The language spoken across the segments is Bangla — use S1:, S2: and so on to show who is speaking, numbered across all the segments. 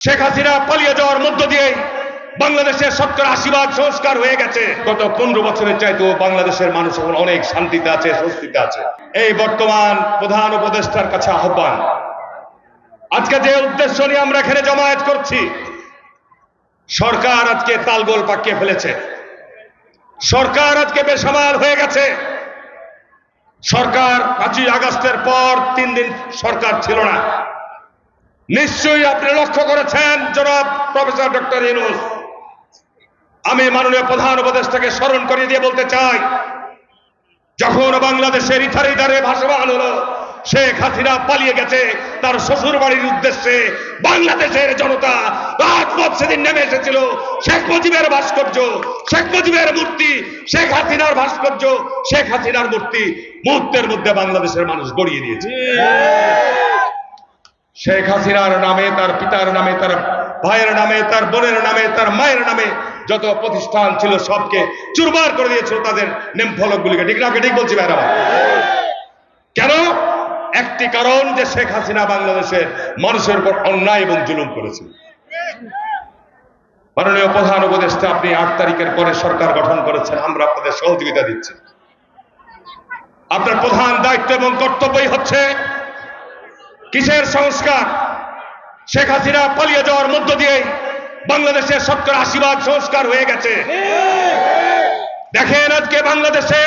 S1: শেখ হাসিনা পালিয়ে যাওয়ার মধ্য দিয়ে বাংলাদেশের সত্তর আশীর্বাদ সংস্কার হয়ে গেছে। গত পনেরো বছরের চাইতেও বাংলাদেশের মানুষ এখন অনেক শান্তিতে আছে, স্বস্তিতে আছে। এই বর্তমান প্রধান উপদেষ্টার কাছে আহ্বান। আজকে যে উদ্দেশ্য নিয়ে আমরা এখানে জমায়েত করছি, সরকার আজকে তালগোল পাকিয়ে ফেলেছে। সরকার আজকে বেসামাল হয়ে গেছে। সরকার পাঁচই আগস্টের পর তিন দিন সরকার ছিল না। নিশ্চয়ই আপনি লক্ষ্য করেছেন, জনাব প্রফেসর ডক্টর ইনুস আমি মাননীয় প্রধান উপদেষ্টাকে স্মরণ করিয়ে দিয়ে বলতে চাই, যখন বাংলাদেশের ইথারে ইথারে ভাসমান হলো, শেখ হাসিনা পালিয়ে গেছে, তার শ্বশুর বাড়ির উদ্দেশ্যে বাংলাদেশের জনতা রাত রাজপথ সেদিন নেমে এসেছিল। শেখ মুজিবের ভাস্কর্য, শেখ মুজিবের মূর্তি, শেখ হাসিনার ভাস্কর্য, শেখ হাসিনার মূর্তি মুহূর্তের মধ্যে বাংলাদেশের মানুষ গড়িয়ে দিয়েছে। শেখ হাসিনার নামে, তার পিতার নামে, তার ভাইয়ের নামে, তার বোনের নামে, তার মায়ের নামে যত প্রতিষ্ঠান ছিল সবকে চুরমার করে দিয়েছিল তাদের নেম ফলকগুলিকে। ঠিক না ঠিক বলছি ভাইরা কেন? একটি কারণ যে শেখ হাসিনা বাংলাদেশের মানুষের উপর অন্যায় এবং জুলুম করেছে। মাননীয় প্রধান উপদেষ্টা, আপনি আট তারিখের পরে সরকার গঠন করেছেন, আমরা আপনাদের সহযোগিতা দিচ্ছি। আপনার প্রধান দায়িত্ব এবং কর্তব্যই হচ্ছে কিসের সংস্কার? শেখ হাসিনা পালিয়ে যাওয়ার মধ্য দিয়ে বাংলাদেশের সত্তর আশীর্বাদ সংস্কার হয়ে গেছে। দেখেন আজকে বাংলাদেশে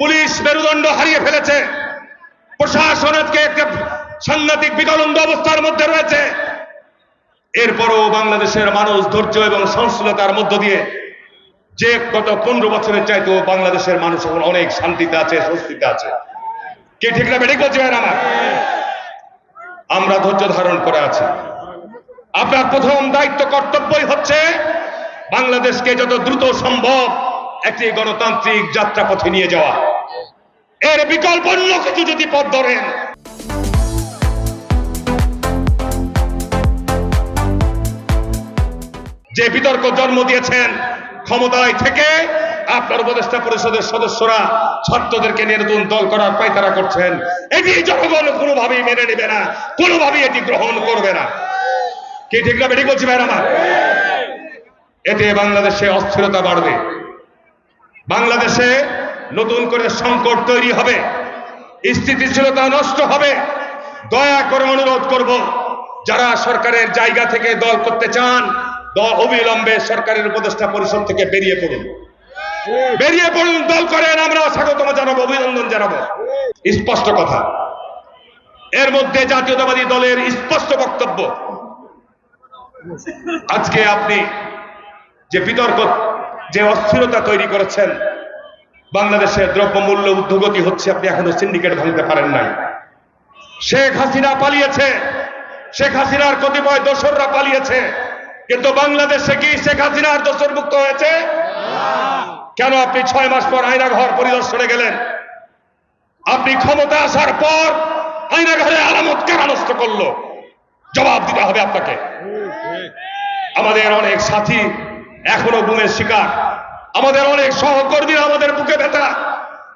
S1: পুলিশ মেরুদণ্ড হারিয়ে ফেলেছে। প্রশাসন আজকে একটা সাংঘাতিক বিকলন্দ অবস্থার মধ্যে রয়েছে। এরপরও বাংলাদেশের মানুষ ধৈর্য এবং সহনশীলতার মধ্য দিয়ে যে গত পনেরো বছরের চাইতেও বাংলাদেশের মানুষ এখন অনেক শান্তিতে আছে, স্বস্তিতে আছে। কে ঠিক না বেঠিক বলছি আমার? আমরা ধৈর্য ধারণ করে আছি। আপনার প্রথম দায়িত্ব, কর্তব্যই হচ্ছে বাংলাদেশকে যত দ্রুত সম্ভব একটি গণতান্ত্রিক যাত্রাপথে নিয়ে যাওয়া। এর বিকল্প অন্য কিছু যদি পথ ধরেন। যে বিতর্ক জন্ম দিয়েছেন ক্ষমতায় থেকে আপনার উপদেষ্টা পরিষদের সদস্যরা ছাত্রদেরকে নতুন দল করার পায়তারা করছেন। এটি জনগণ কোনোভাবেই মেনে নেবে না, কোনোভাবেই এটি গ্রহণ করবে না। কি ঠিক না বেটি বলছি ভাইরা আমার? এতে বাংলাদেশে অস্থিরতা বাড়বে। বাংলাদেশে নতুন করে সংকট তৈরি হবে, স্থিতিশীলতা নষ্ট হবে। দয়া করে অনুরোধ করব, যারা সরকারের জায়গা থেকে দল করতে চান অবিলম্বে সরকারের উপদেষ্টা পরিষদ থেকে বেরিয়ে পড়ুন। বেরিয়ে পড়ুন, দল করেন, আমরা স্বাগতম জানাব, অভিনন্দন জানাব। স্পষ্ট কথা। এর মধ্যে জাতীয়তাবাদী দলের স্পষ্ট বক্তব্য। আজকে আপনি যে বিতর্ক, যে অস্থিরতা তৈরি করেছেন, বাংলাদেশের দ্রব্যমূল্য ঊর্ধ্বগতি হচ্ছে আপনি এখনও সিন্ডিকেট ভাঙতে পারেন নাই। শেখ হাসিনা পালিয়েছে। শেখ হাসিনার কতিপয় দোসররা পালিয়েছে। কিন্তু বাংলাদেশে কি শেখ হাসিনার দোসর মুক্ত হয়েছে? কেন আপনি ছয় মাস পর আয়না ঘর পরিদর্শনে গেলেন? আপনি ক্ষমতা আসার পর আয়না ঘরে আলামত কারা নষ্ট করল? জবাব দিতে হবে আপনাকে। আমাদের অনেক সাথী এখনও গুমের শিকার। আমাদের অনেক সহকর্মীরা আমাদের বুকে ব্যথা।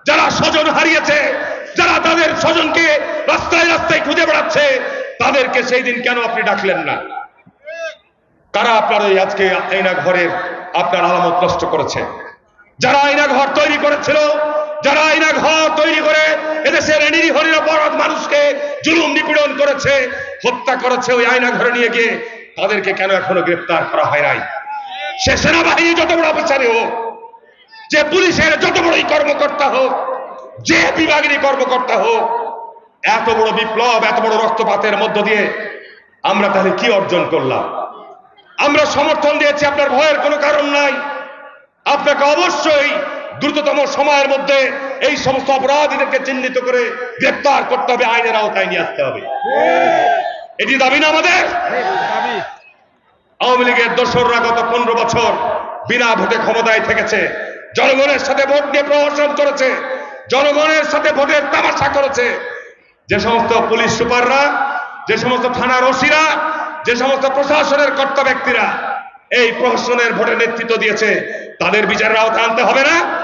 S1: যারা স্বজন হারিয়েছে, যারা তাদের স্বজনকে রাস্তায় রাস্তায় খুঁজে বেড়াচ্ছে, তাদেরকে সেই দিন কেন আপনি ডাকলেন না? কারা আপনার ওই আজকে আয়না ঘরের আপনার আলামত নষ্ট করেছে? যারা আয়না ঘর তৈরি করেছিল, যারা আইনা ঘর তৈরি করে এদেশের নিরীহ অপরাধ মানুষকে জুলুম নিপীড়ন করেছে, হত্যা করেছে ওই আয়না ঘরে নিয়ে গিয়ে, তাদেরকে কেন এখনও গ্রেপ্তার করা হয় নাই? সে সেনাবাহিনী যত বড় অফিসারই হোক, যে পুলিশের যত বড়ই কর্মকর্তা হোক, যে বিভাগেরই কর্মকর্তা হোক, এত বড় বিপ্লব, এত বড় রক্তপাতের মধ্য দিয়ে আমরা তাহলে কি অর্জন করলাম? আমরা সমর্থন দিয়েছি, আপনার ভয়ের কোনো কারণ নাই। আপনাকে অবশ্যই দ্রুততম সময়ের মধ্যে এই সমস্ত অপরাধীদেরকে চিহ্নিত করে গ্রেপ্তার করতে হবে, আইনের আওতায় নিয়ে আসতে হবে। এটি দাবি না আমাদের? আওয়ামী লীগের দোসররা গত পনেরো বছর বিনা ভোটে ক্ষমতায় থেকেছে। জনগণের সাথে ভোট নিয়ে প্রহসন করেছে। জনগণের সাথে ভোটের তামাশা করেছে। যে সমস্ত পুলিশ সুপাররা, যে সমস্ত থানার ওসিরা, যে সমস্ত প্রশাসনের কর্তা ব্যক্তিরা এই প্রহসনের ভোটে নেতৃত্ব দিয়েছে তাদের বিচারের আওতায় আনতে হবে না।